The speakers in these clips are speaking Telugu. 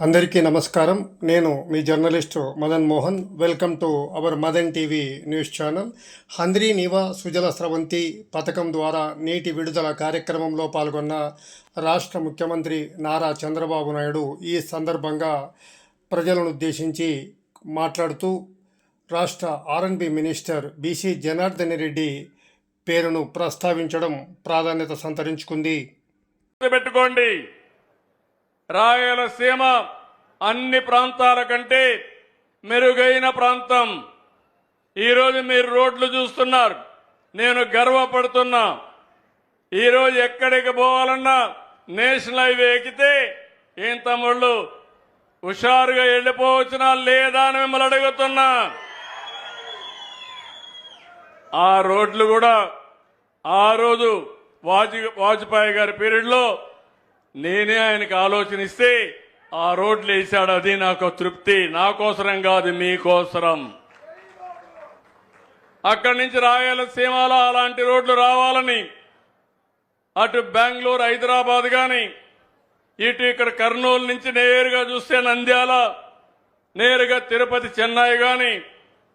అందరికీ నమస్కారం. నేను మీ journalist Madan Mohan. Welcome to our Madan TV news channel. Handri Neeva Sujala Sravanthi పథకం ద్వారా నీటి విడుదల కార్యక్రమంలో పాల్గొన్న రాష్ట్ర ముఖ్యమంత్రి నారా చంద్రబాబు నాయుడు ఈ సందర్భంగా ప్రజలను ఉద్దేశించి మాట్లాడుతూ రాష్ట్ర RNB minister BC Janardhan Reddy పేరును ప్రస్తావించడం ప్రాధాన్యత సంతరించుకుంది. పెట్టుకోండి రాయలసీమ అన్ని ప్రాంతాల కంటే మెరుగైన ప్రాంతం. ఈరోజు మీరు రోడ్లు చూస్తున్నారు. నేను గర్వపడుతున్నా. ఈరోజు ఎక్కడికి పోవాలన్నా నేషనల్ హైవే ఎక్కితే ఏం తమ్ముళ్ళు? హుషారుగా వెళ్ళిపోవచ్చునా లేదా అని మిమ్మల్ని అడుగుతున్నా. ఆ రోడ్లు కూడా ఆ రోజు వాజ్ వాజ్పేయి గారి పీరియడ్లో నేనే ఆయనకి ఆలోచన ఇస్తే ఆ రోడ్లు వేసాడు అది నాకు తృప్తి. నా కోసరం కాదు మీకోసరం అక్కడి నుంచి రాయలసీమలో అలాంటి రోడ్లు రావాలని అటు బెంగళూరు హైదరాబాద్ కానీ ఇటు ఇక్కడ కర్నూలు నుంచి నేరుగా చూస్తే నంద్యాల నేరుగా తిరుపతి చెన్నై కానీ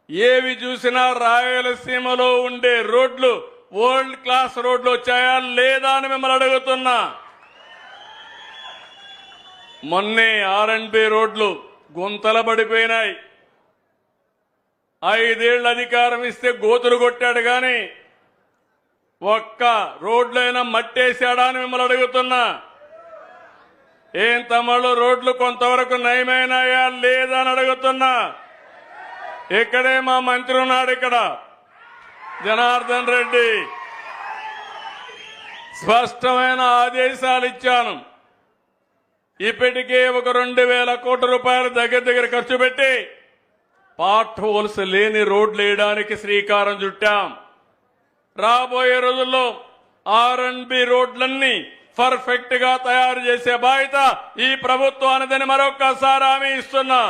ఏవి చూసినా రాయలసీమలో ఉండే రోడ్లు వరల్డ్ క్లాస్ రోడ్లు వచ్చాయా లేదా అని మిమ్మల్ని అడుగుతున్నా. మొన్నే ఆర్ అండ్ బి రోడ్లు గుంతల పడిపోయినాయి. ఐదేళ్ళ అధికారం ఇస్తే గోతులు కొట్టాడు కానీ ఒక్క రోడ్లైనా మట్టేశాడా అని మిమ్మల్ని అడుగుతున్నా. ఏం తమ్ముళ్ళు రోడ్లు కొంతవరకు నయమైనాయా లేదా అని అడుగుతున్నా. ఇక్కడే మా మంత్రి ఉన్నాడు ఇక్కడ జనార్దన్ రెడ్డి. స్పష్టమైన ఆదేశాలు ఇచ్చాను. ఇప్పటికే ఒక రెండు వేల కోట్ల రూపాయలు దగ్గర దగ్గర ఖర్చు పెట్టి పార్ట్ హోల్స్ లేని రోడ్లు వేయడానికి శ్రీకారం చుట్టాం. రాబోయే రోజుల్లో ఆర్ అండ్ బి రోడ్లన్నీ పర్ఫెక్ట్గా తయారు చేసే బాధ్యత ఈ ప్రభుత్వానిదని మరొక్కసారి హామీ ఇస్తున్నా.